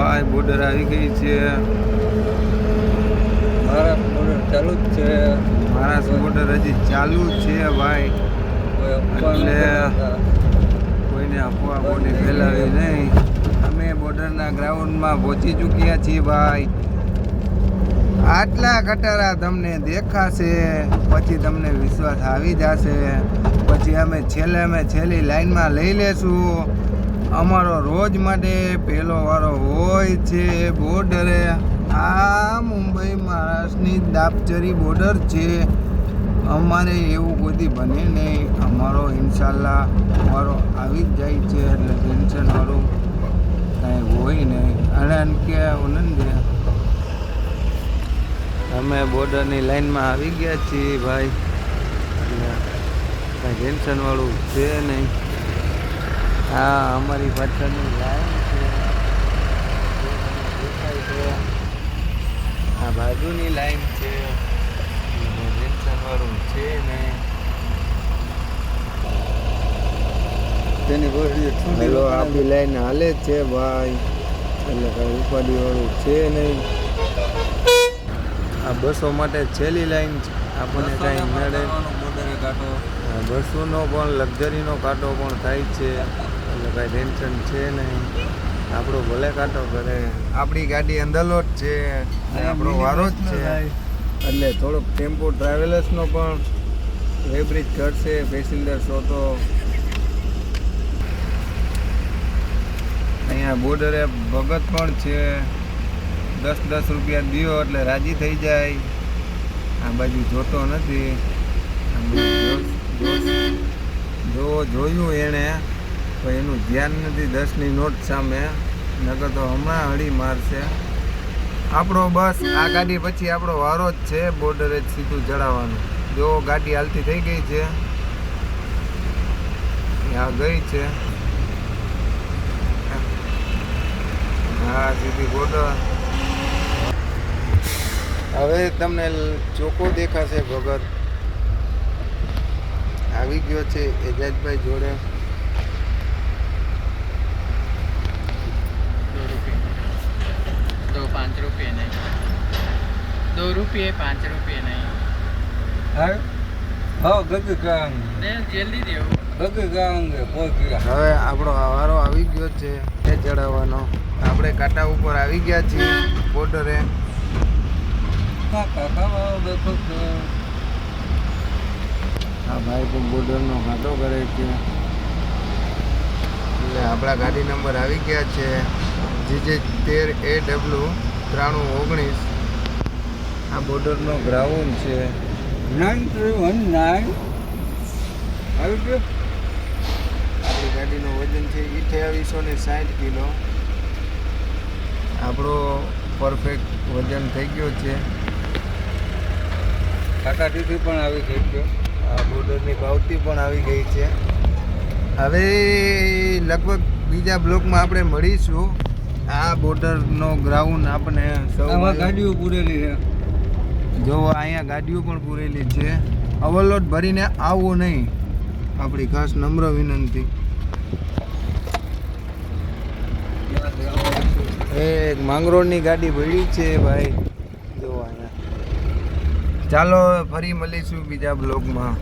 ભાઈ બોર્ડર આવી ગઈ છે. બોર્ડર ચાલુ જ છે. મહારાષ્ટ્ર બોર્ડર હજી ચાલુ છે ભાઈ. એટલે- કોઈને અફવા કોઈને ફેલાવી નહીં. અમે બોર્ડરના ગ્રાઉન્ડમાં પહોંચી ચૂક્યા છીએ ભાઈ. આટલા કટારા તમને દેખાશે પછી તમને વિશ્વાસ આવી જશે. પછી અમે છેલ્લે અમે છેલ્લી લાઈનમાં લઈ લેશું. અમારો રોજ માટે પહેલો વારો હોય છે બોર્ડરે. આ મુંબઈ મહારાષ્ટ્રની દાપચરી બોર્ડર છે. અમારે એવું કોઈ બને નહીં. અમારો ઇન્શાલ્લા વારો આવી જ જાય છે એટલે ટેન્શનવાળું કાંઈ હોય નહીં. અને કે ઉનંદે, અમે બોર્ડરની લાઈનમાં આવી ગયા છીએ ભાઈ. એટલે કાંઈ ટેન્શનવાળું છે નહીં. હા અમારી પાછળની લાઈન છે. દેખાય છે આ બાજુની લાઈન છે. વાળું છે નહીં તેની હેલો આપણી લાઈન હાલે જ છે ભાઈ. એટલે કાંઈ ઉપાધિવાળું છે નહીં. આ બસો માટે છેલ્લી લાઈન છે. આપણને કાંઈ નડે. બસોનો પણ લક્ઝરીનો કાંટો પણ થાય છે. એટલે કાંઈ ટેન્શન છે નહીં આપણો ભલે કાંટો કરે આપણી ગાડી અંદરલો જ છે આપણો વારો જ છે. એટલે થોડોક ટેમ્પો ટ્રાવેલર્સનો પણ વેબ્રિજ ઘટશે પેસેન્જર શો તો. અહીંયા બોર્ડરે ભગત પણ છે. દસ દસ રૂપિયા દિયો એટલે રાજી થઈ જાય. આ બાજુ જોતો નથી. જોયું એણે. તો એનું ધ્યાન નથી, દસની નોટ સામે. નકર તો હમણાં હળી મારશે. આપણો બસ, આ ગાડી પછી આપણો વારો જ છે બોર્ડરે જ સીધું ચડાવવાનું. જો ગાડી હાલતી થઈ ગઈ છે આ ગઈ છે. હા, સીધી બોર્ડર હવે તમને ચોખ્ખો દેખાશે ભગત. આવી ગયો છે એજાજભાઈ જોડે. दो पाँच रुपये नहीं दो रुपये पाँच रुपये नहीं હા હા ગગ ગાંગ नहीं जल्दी दो ગગ ગાંગ પહોંચી ગયા હવે આપણો વારો આવી ગયો છે એ ચડાવવાનો આપણે કાંટા ઉપર આવી ગયા છીએ બોર્ડરે કાકા ખાવા બેઠો છે આ ભાઈ પણ બોર્ડરનો કાંટો કરે છે એટલે આપણા ગાડી નંબર આવી ગયા છે જીજે તેર એ ડબલ્યુ ત્રાણું ઓગણીસ. આ બોર્ડરનો ગ્રાઉન્ડ છે. Nine three one nine. આવી ગયો. આપણી ગાડીનું વજન છે અઠ્યાવીસો ને સાઠ કિલો. આપણો પરફેક્ટ વજન થઈ ગયો છે. કાકાટીથી પણ આવી ગઈ છે. આ બોર્ડરની પાવતી પણ આવી ગઈ છે. હવે લગભગ બીજા બ્લોકમાં આપણે મળીશું. આ બોર્ડરનો ગ્રાઉન્ડ આપણે સૌમાં ગાડીઓ પૂરેલી છે. જો અહીંયા ગાડીઓ પણ પૂરેલી છે. ઓવરલોડ ભરીને આવવું નહીં. આપણી ખાસ નમ્ર વિનંતી. એક માંગરોળની ગાડી ભરી છે ભાઈ. જો અહીંયા. ચાલો ફરી મળીશું બીજા બ્લોગમાં